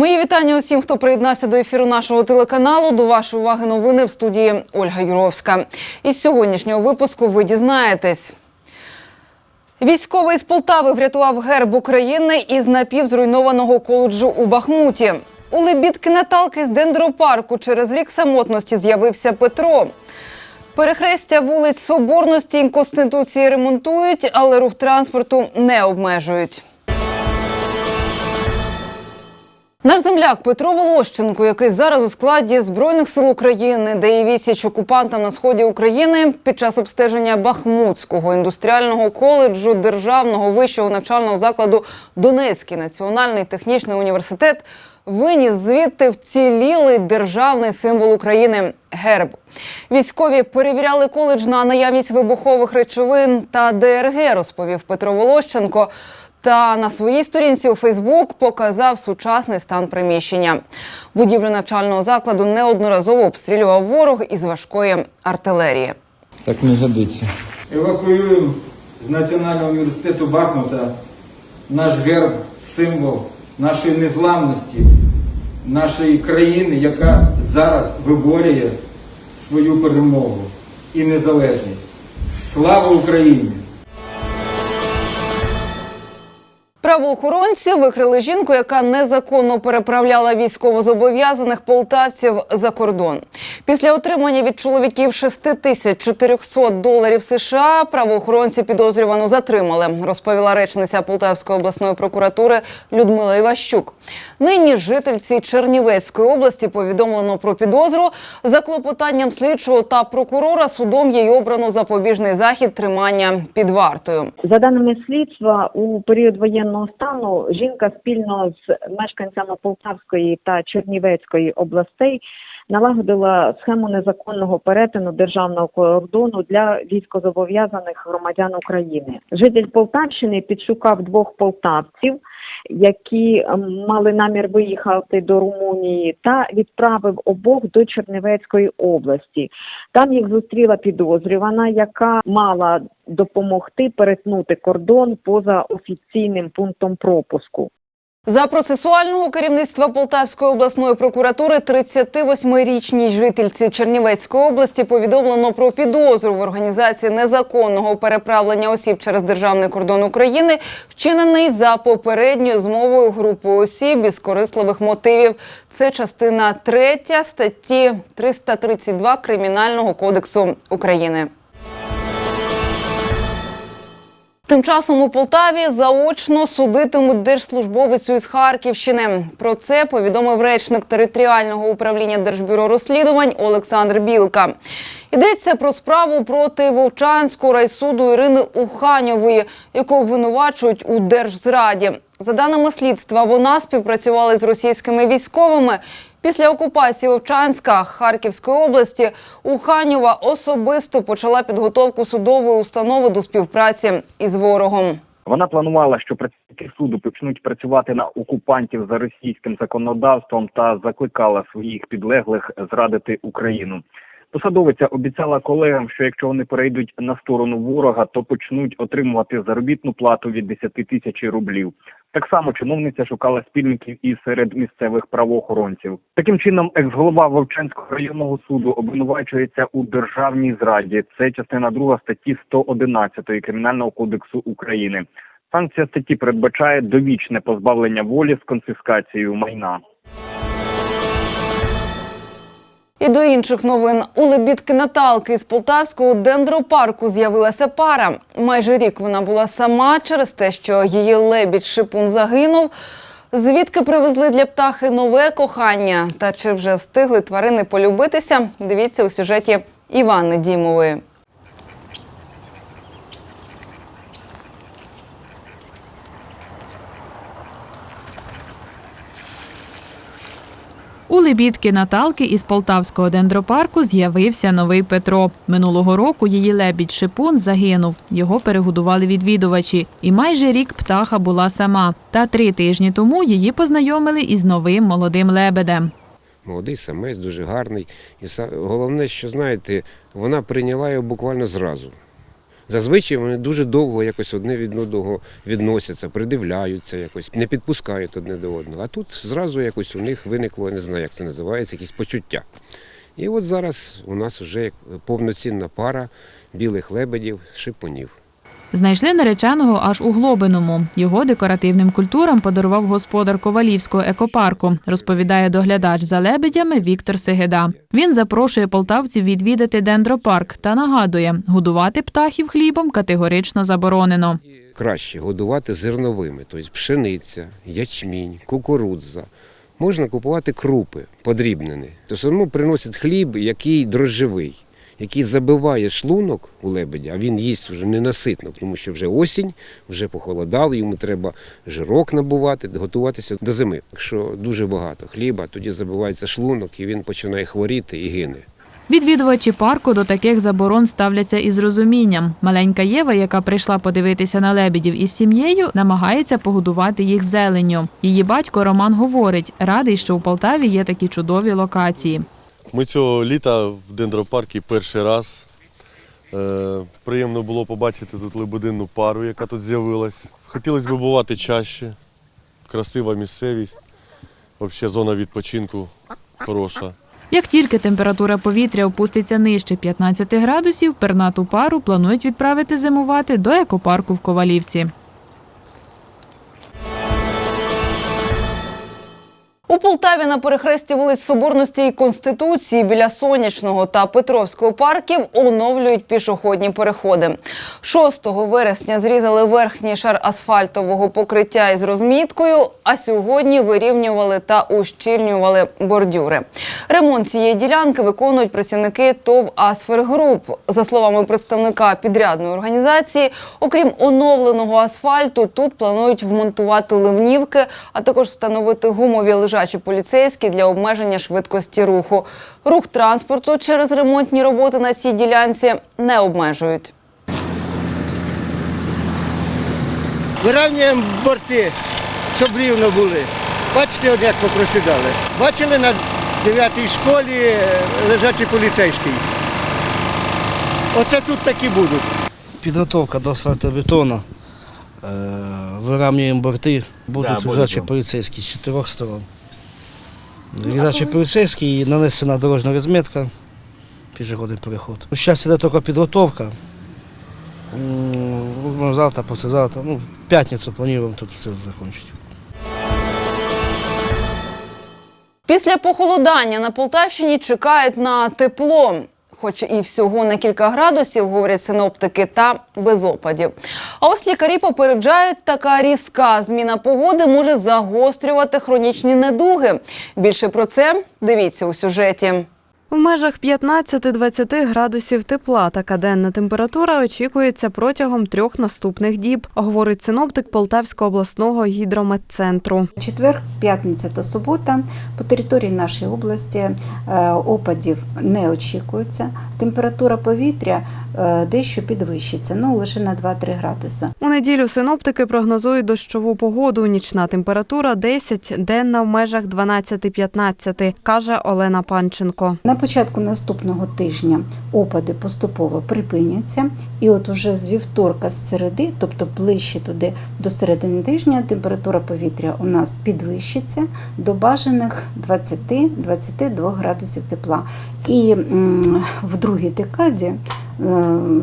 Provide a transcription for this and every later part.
Мої вітання усім, хто приєднався до ефіру нашого телеканалу. До вашої уваги новини в студії Ольга Юровська. Із сьогоднішнього випуску ви дізнаєтесь. Військовий з Полтави врятував герб України із напівзруйнованого коледжу у Бахмуті. У лебідки Наталки з дендропарку через рік самотності з'явився Петро. Перехрестя вулиць Соборності і Конституції ремонтують, але рух транспорту не обмежують. Наш земляк Петро Волощенко, який зараз у складі збройних сил України, дає відсіч окупантам на сході України під час обстеження Бахмутського індустріального коледжу державного вищого навчального закладу Донецький національний технічний університет виніс звідти вцілілий державний символ України герб. Військові перевіряли коледж на наявність вибухових речовин та ДРГ, розповів Петро Волощенко. Та на своїй сторінці у Фейсбук показав сучасний стан приміщення. Будівлю навчального закладу неодноразово обстрілював ворог із важкої артилерії. Так не годиться. Евакуюємо з Національного університету Бахмута наш герб, символ нашої незламності, нашої країни, яка зараз виборює свою перемогу і незалежність. Слава Україні! Правоохоронці викрили жінку, яка незаконно переправляла військовозобов'язаних полтавців за кордон. Після отримання від чоловіків 6400 доларів США правоохоронці підозрювану затримали, розповіла речниця Полтавської обласної прокуратури Людмила Іващук. Нині жительці Чернівецької області повідомлено про підозру. За клопотанням слідчого та прокурора судом їй обрано запобіжний захід тримання під вартою. За даними слідства, у період воєнного стану жінка спільно з мешканцями Полтавської та Чернівецької областей налагодила схему незаконного перетину державного кордону для військозобов'язаних громадян України. Житель Полтавщини підшукав двох полтавців, які ем, мали намір виїхати до Румунії, та відправив обох до Чернівецької області. Там їх зустріла підозрювана, яка мала допомогти перетнути кордон поза офіційним пунктом пропуску. За процесуального керівництва Полтавської обласної прокуратури 38-річній жительці Чернівецької області повідомлено про підозру в організації незаконного переправлення осіб через державний кордон України, вчинений за попередньою змовою групи осіб із корисливих мотивів. Це частина 3 статті 332 Кримінального кодексу України. Тим часом у Полтаві заочно судитимуть держслужбовицю із Харківщини. Про це повідомив речник територіального управління Держбюро розслідувань Олександр Білка. Йдеться про справу проти Вовчанського райсуду Ірини Уханьової, яку обвинувачують у держзраді. За даними слідства, вона співпрацювала з російськими військовими. Після окупації Вовчанська Харківської області Уханьова особисто почала підготовку судової установи до співпраці із ворогом. Вона планувала, що працівники суду почнуть працювати на окупантів за російським законодавством та закликала своїх підлеглих зрадити Україну. Посадовиця обіцяла колегам, що якщо вони перейдуть на сторону ворога, то почнуть отримувати заробітну плату від 10 тисяч рублів. Так само чиновниця шукала спільників і серед місцевих правоохоронців. Таким чином, екс-голова Вовчанського районного суду обвинувачується у державній зраді. Це частина 2 статті 111 Кримінального кодексу України. Санкція статті передбачає довічне позбавлення волі з конфіскацією майна. І до інших новин у лебідки Наталки із Полтавського дендропарку з'явилася пара. Майже рік вона була сама через те, що її лебідь шипун загинув. Звідки привезли для птахи нове кохання? Та чи вже встигли тварини полюбитися? Дивіться у сюжеті Івани Дімової. У лебідки Наталки із Полтавського дендропарку з'явився новий Петро. Минулого року її лебідь Шипун загинув. Його перегодували відвідувачі. І майже рік птаха була сама. Та три тижні тому її познайомили із новим молодим лебедем. Молодий самець, дуже гарний. І головне, що знаєте, вона прийняла його буквально зразу. Зазвичай вони дуже довго якось одне від одного відносяться, придивляються якось, не підпускають одне до одного. А тут зразу якось у них виникло, не знаю, як це називається, якісь почуття. І от зараз у нас вже повноцінна пара білих лебедів, шипунів. Знайшли нареченого аж у Глобиному. Його декоративним культурам подарував господар Ковалівського екопарку, розповідає доглядач за лебедями Віктор Сегеда. Він запрошує полтавців відвідати дендропарк та нагадує, годувати птахів хлібом категорично заборонено. Краще годувати зерновими, тобто пшениця, ячмінь, кукурудза. Можна купувати крупи подрібнені. Тобто одному приносять хліб, який дрожжевий, який забиває шлунок у лебедя, а він їсть вже ненаситно, тому що вже осінь, вже похолодало, йому треба жирок набувати, готуватися до зими. Якщо дуже багато хліба, тоді забивається шлунок і він починає хворіти і гине. Відвідувачі парку до таких заборон ставляться із розумінням. Маленька Єва, яка прийшла подивитися на лебедів із сім'єю, намагається погодувати їх зеленню. Її батько Роман говорить, радий, що у Полтаві є такі чудові локації. Ми цього літа в дендропарку перший раз. Е, приємно було побачити тут лебединну пару, яка тут з'явилась. Хотілося б бувати чаще. Красива місцевість. Взагалі зона відпочинку хороша. Як тільки температура повітря опуститься нижче 15 градусів, пернату пару планують відправити зимувати до екопарку в Ковалівці. У Полтаві на перехресті вулиць Соборності і Конституції біля Сонячного та Петровського парків оновлюють пішохідні переходи. 6 вересня зрізали верхній шар асфальтового покриття із розміткою, а сьогодні вирівнювали та ущільнювали бордюри. Ремонт цієї ділянки виконують працівники ТОВ «Асфергруп». За словами представника підрядної організації, окрім оновленого асфальту, тут планують вмонтувати ливнівки, а також встановити гумові лежачі поліцейські для обмеження швидкості руху. Рух транспорту через ремонтні роботи на цій ділянці не обмежують. Вирівнюємо борти, щоб рівно були. Бачите, от як попросідали. Бачили на 9-й школі е, лежачий поліцейський. Оце тут такі будуть. Підготовка до асфальтобетону. Е, Вирамнюємо борти, будуть лежачі поліцейські з чотирьох сторон. Лежачі поліцейський, нанесена дорожня розмітка, пішохідний переход. Зараз іде тільки підготовка. Ну, Завтра, послезавтра, ну, в п'ятницю плануємо тут все закінчити. Після похолодання на Полтавщині чекають на тепло. Хоч і всього на кілька градусів, говорять синоптики, та без опадів. А ось лікарі попереджають, така різка зміна погоди може загострювати хронічні недуги. Більше про це дивіться у сюжеті. В межах 15-20 градусів тепла така денна температура очікується протягом трьох наступних діб, говорить синоптик Полтавського обласного гідрометцентру. Четвер, п'ятниця та субота по території нашої області е, опадів не очікується. Температура повітря е, дещо підвищиться, ну лише на 2-3 градуси. У неділю синоптики прогнозують дощову погоду. Нічна температура 10, денна в межах 12-15, каже Олена Панченко. Початку наступного тижня опади поступово припиняться, і от уже з вівторка, з середи, тобто ближче туди до середини тижня, температура повітря у нас підвищиться до бажаних 20-22 градусів тепла. І в другій декаді е,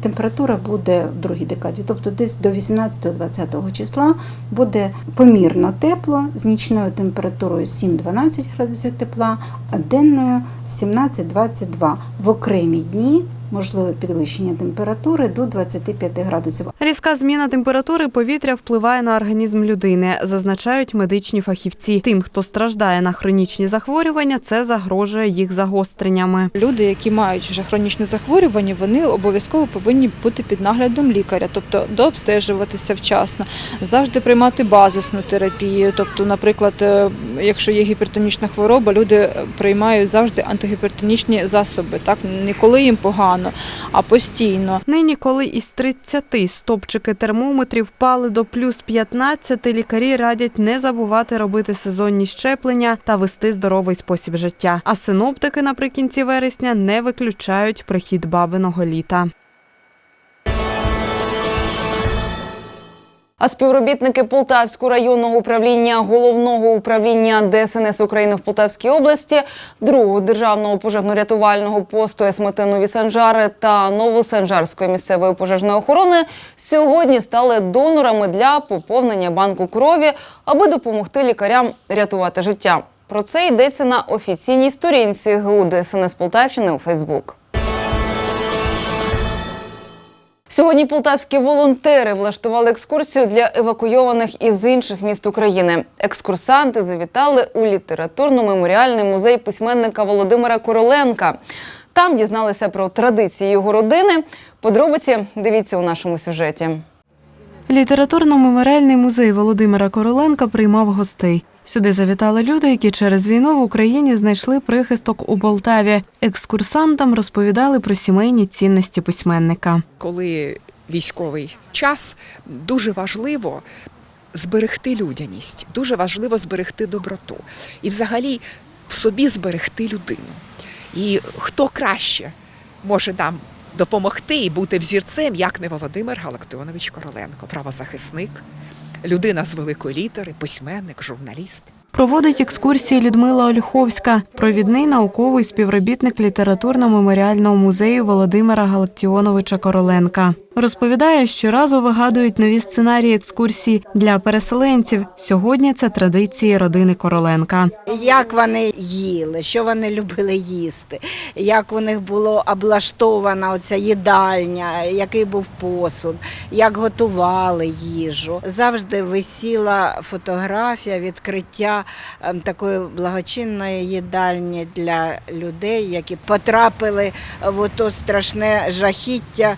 температура буде в другій декаді, тобто десь до 18-20 числа буде помірно тепло з нічною температурою 7-12 градусів тепла, а денною 17-22. В окремі дні можливе підвищення температури до 25 градусів. Різка зміна температури повітря впливає на організм людини, зазначають медичні фахівці. Тим, хто страждає на хронічні захворювання, це загрожує їх загостреннями. Люди, які мають вже хронічне захворювання, вони обов'язково повинні бути під наглядом лікаря, тобто дообстежуватися вчасно, завжди приймати базисну терапію. Тобто, наприклад, е, якщо є гіпертонічна хвороба, люди приймають завжди антигіпертонічні засоби. Так не коли їм погано, а постійно. Нині, коли із 30 стопчики термометрів впали до плюс 15, лікарі радять не забувати робити сезонні щеплення та вести здоровий спосіб життя. А синоптики наприкінці вересня не виключають прихід бабиного літа. А співробітники Полтавського районного управління головного управління ДСНС України в Полтавській області, другого державного пожежно-рятувального посту СМТ Нові Санжари та Новосанжарської місцевої пожежної охорони сьогодні стали донорами для поповнення банку крові, аби допомогти лікарям рятувати життя. Про це йдеться на офіційній сторінці ГУ ДСНС Полтавщини у Фейсбук. Сьогодні полтавські волонтери влаштували екскурсію для евакуйованих із інших міст України. Екскурсанти завітали у літературно-меморіальний музей письменника Володимира Короленка. Там дізналися про традиції його родини. Подробиці дивіться у нашому сюжеті. Літературно-меморіальний музей Володимира Короленка приймав гостей. Сюди завітали люди, які через війну в Україні знайшли прихисток у Полтаві. Екскурсантам розповідали про сімейні цінності письменника. коли військовий час, дуже важливо зберегти людяність, дуже важливо зберегти доброту і взагалі в собі зберегти людину. І хто краще може нам допомогти і бути взірцем, як не Володимир Галактионович Короленко, правозахисник, людина з великої літери, письменник, журналіст. Проводить екскурсії Людмила Ольховська, провідний науковий співробітник літературно-меморіального музею Володимира Галактіоновича Короленка. Розповідає, щоразу вигадують нові сценарії екскурсій для переселенців. Сьогодні це традиції родини Короленка. Як вони їли, що вони любили їсти, як у них було облаштована оця їдальня, який був посуд, як готували їжу. Завжди висіла фотографія відкриття ем, такої благочинної їдальні для людей, які потрапили в ото страшне жахіття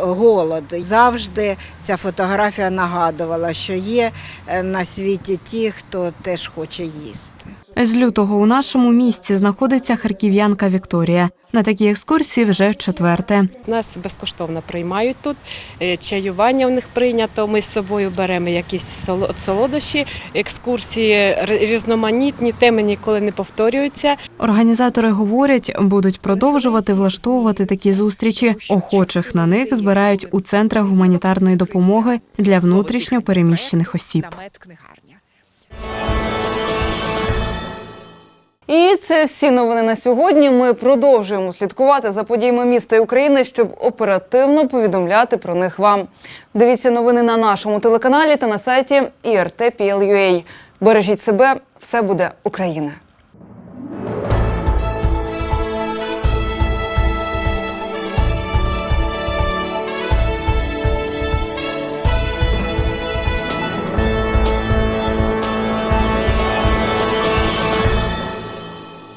голоду. Завжди ця фотографія нагадувала, що є е, на світі ті, хто теж хоче їсти. З лютого у нашому місті знаходиться харків'янка Вікторія. На такій екскурсії вже в четверте. Нас безкоштовно приймають тут. е, Чаювання в них прийнято. Ми з собою беремо якісь соло- солодощі, екскурсії різноманітні, теми ніколи не повторюються. Організатори говорять, будуть продовжувати влаштовувати такі зустрічі. Охочих на них збирають у центрах гуманітарної допомоги для внутрішньо переміщених осіб. І це всі новини на сьогодні. Ми продовжуємо слідкувати за подіями міста і України, щоб оперативно повідомляти про них вам. Дивіться новини на нашому телеканалі та на сайті IRT.PL.UA. Бережіть себе, все буде Україна.